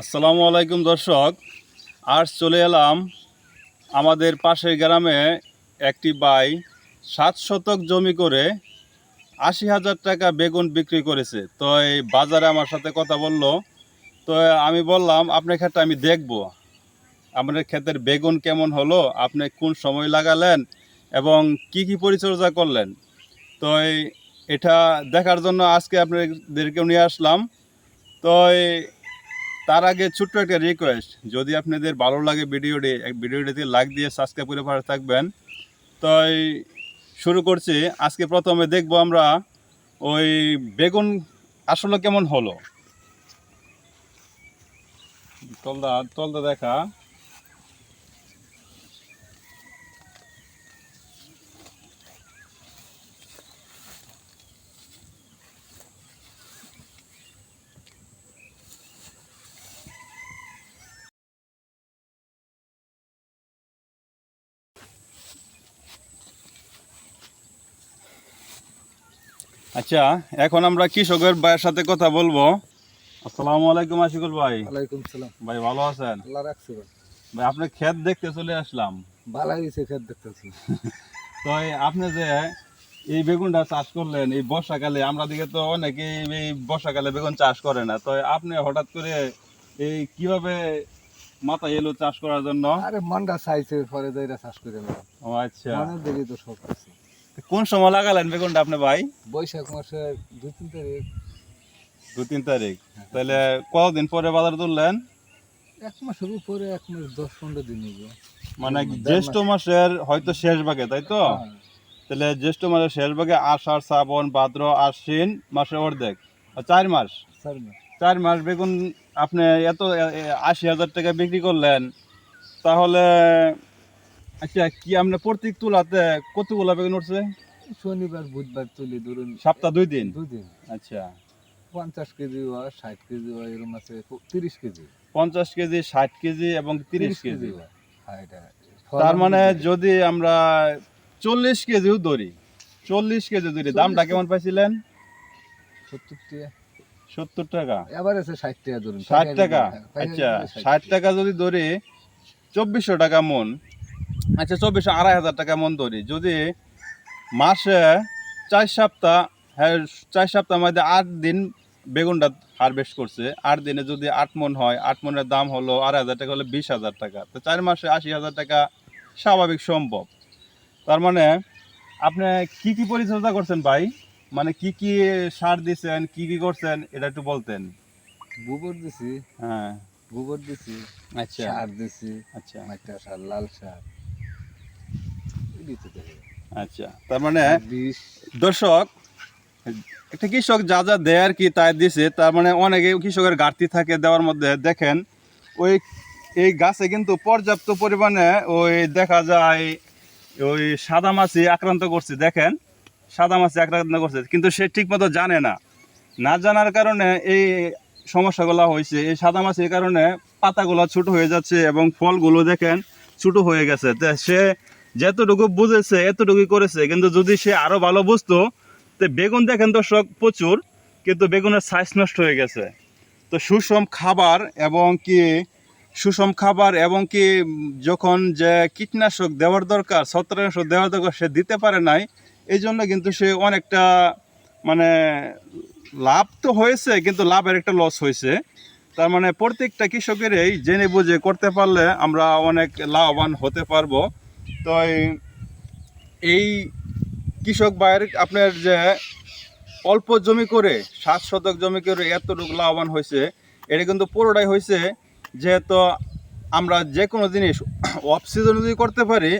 আসসালামু আলাইকুম দর্শক। আজ চলে এলাম আমাদের পাশের গ্রামে একটি বাই সাত শতক জমি করে আশি হাজার টাকা বেগুন বিক্রি করেছে। তো এই বাজারে আমার সাথে কথা বলল। তো আমি বললাম, আপনার ক্ষেত্রে আমি দেখব। আপনার ক্ষেতের বেগুন কেমন হলো? আপনি কোন সময় লাগালেন? এবং কি কি পরিচর্যা করলেন? তো এটা দেখার জন্য আজকে আপনাদেরকেও নিয়ে আসলাম। তো তার আগে ছোট্ট একটা রিকোয়েস্ট যদি আপনাদের ভালো লাগে ভিডিওটি ভিডিওটিতে লাইক দিয়ে সাবস্ক্রাইব করে পাশে থাকবেন। তো শুরু করছি। আজকে প্রথমে দেখব আমরা ওই বেগুন আসলে কেমন হলো। তলদা তলদা দেখা। আচ্ছা এখন আমরা কৃষকের ভাইয়ের সাথে কথা বলব। আসসালামু আলাইকুম আশিকুল ভাই। ওয়ালাইকুম সালাম। ভাই ভালো আছেন? আল্লাহ রাখছে ভাই। ভাই আপনার ক্ষেত দেখতে চলে আসলাম। হয়েছে খেত দেখতেছি তো আপনি যে এই বেগুনটা চাষ করলেন এই বর্ষাকালে আমরা দিকে তো অনেকে এই বর্ষাকালে বেগুন চাষ করে না। তো আপনি হঠাৎ করে এই কীভাবে মাথা এলো চাষ করার জন্য? আরে মনটা চাইছে পরে যাইরা চাষ করে ও আচ্ছা। মনের দিকে তো সব কিছু কোন সময় লাগালেন বেগুনটা আপনি ভাই? বৈশাখ মাসে দু তিন তারিখ। দু তিন তারিখ। তাহলে কতদিন পরে বাজার তুললেন এক মাসের উপরে এক মাস দশ পনেরো দিন মানে জ্যৈষ্ঠ মাসের হয়তো শেষ ভাগে তাই তো? হ্যাঁ, তাহলে জ্যৈষ্ঠ মাসের শেষ ভাগে আষাঢ় শ্রাবণ ভাদ্র আশ্বিন মাসের অর্ধেক। আর চার মাস? চার মাস। বেগুন আপনি এত আশি হাজার টাকা বিক্রি করলেন তাহলে আচ্ছা কি আপনি প্রত্যেক তুলাতে কতগুলো বেগুন উঠছে? শনিবার বুধবার তুলি ধরুন। সপ্তাহ দুই দিন? দুই দিন আচ্ছা। পঞ্চাশ কেজি হয় ষাট কেজি হয় এরকম আছে তিরিশ কেজি। পঞ্চাশ কেজি ষাট কেজি এবং তিরিশ কেজি তার মানে যদি আমরা চল্লিশ কেজিও ধরি চল্লিশ কেজি ধরি দামটা কেমন পাইছিলেন? সত্তর টাকা। সত্তর টাকা। এবার আছে ষাট টাকা ধরুন। ষাট টাকা আচ্ছা ষাট টাকা যদি ধরি চব্বিশশো টাকা মন। আচ্ছা চব্বিশশো আড়াই হাজার টাকা মন ধরি যদি মাসে চার সপ্তাহ হ্যাঁ চার সপ্তাহ মধ্যে আট দিন বেগুনটা হারভেস্ট করছে আট দিনে যদি আট মন হয় আট মনের দাম হলো আড়াই হাজার টাকা হলো বিশ হাজার টাকা। তো চার মাসে আশি হাজার টাকা স্বাভাবিক সম্ভব। তার মানে আপনি কি কি পরিচর্যা করছেন ভাই? মানে কি কি সার দিছেন কি কি করছেন এটা একটু বলতেন। গোবর দিছি। হ্যাঁ। গোবর দিছি আচ্ছা। সার দিছি আচ্ছা। সার লাল সার। আচ্ছা তার মানে দর্শক একটা কৃষক যা যা দেয় আর কি তাই দিছে তার মানে অনেকে কৃষকের ঘাটতি থাকে দেওয়ার মধ্যে। দেখেন ওই এই গাছে কিন্তু পর্যাপ্ত পরিমাণে ওই দেখা যায় ওই সাদা মাছি আক্রান্ত করছে। দেখেন সাদা মাছি আক্রান্ত করছে কিন্তু সে ঠিকমতো জানে না। না জানার কারণে এই সমস্যাগুলো হয়েছে। এই সাদা মাছির কারণে পাতাগুলো ছোট হয়ে যাচ্ছে এবং ফলগুলো দেখেন ছোট হয়ে গেছে। সে যতটুকু বুঝেছে, এতটুকুই করেছে। কিন্তু যদি সে আরও ভালো বুঝতো, তো বেগুন দেখেন দর্শক, প্রচুর, কিন্তু বেগুনের সাইজ নষ্ট হয়ে গেছে। তো সুষম খাবার এবং কি, সুষম খাবার এবং কি, যখন যে কীটনাশক দেওয়ার দরকার, ছত্রাকনাশক দেওয়ার দরকার, সে দিতে পারে নাই, এই জন্য কিন্তু সে অনেকটা মানে লাভ তো হয়েছে, কিন্তু লাভের একটা লস হয়েছে। তার মানে প্রত্যেকটা কৃষকেরই জেনে বুঝে করতে পারলে আমরা অনেক লাভবান হতে পারব। তো এই- কৃষক ভাইয়ের আপনার যে অল্প জমি করে, সাত শতক জমি করে এতটুকু লাভবান হয়েছে, এটা কিন্তু পুরোটাই হয়েছে যেহেতু আমরা যে কোনো জিনিস অফ সিজন যদি করতে পারি,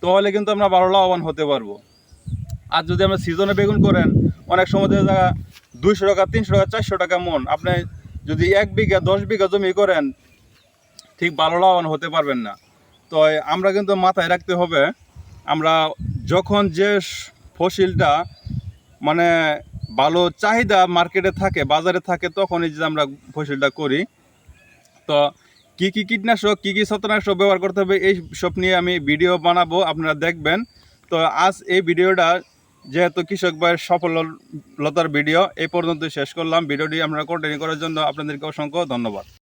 তাহলে কিন্তু আমরা ভালো লাভবান হতে পারব। আর যদি আমরা সিজনে বেগুন করেন, অনেক সময় দেখা দুইশো টাকা, তিনশো টাকা, চারশো টাকা মন। আপনি যদি এক বিঘা, দশ বিঘা জমি করেন, ঠিক ভালো লাভবান হতে পারবেন না। তো আমরা কিন্তু মাথায় রাখতে হবে, আমরা যখন যে ফসিলটা মানে ভালো চাহিদা মার্কেটে থাকে, বাজারে থাকে, তখনই যে আমরা ফসিলটা করি। তো কি কি কীটনাশক, কি কি ছত্রনাশক ব্যবহার করতে হবে, এই সব নিয়ে আমি ভিডিও বানাবো, আপনারা দেখবেন। তো আজ এই ভিডিওটা যেহেতু কৃষক ভাইয়ের সফলতার ভিডিও, এই পর্যন্ত শেষ করলাম। ভিডিওটি আমরা কন্টিনিউ করার জন্য আপনাদেরকে অসংখ্য ধন্যবাদ।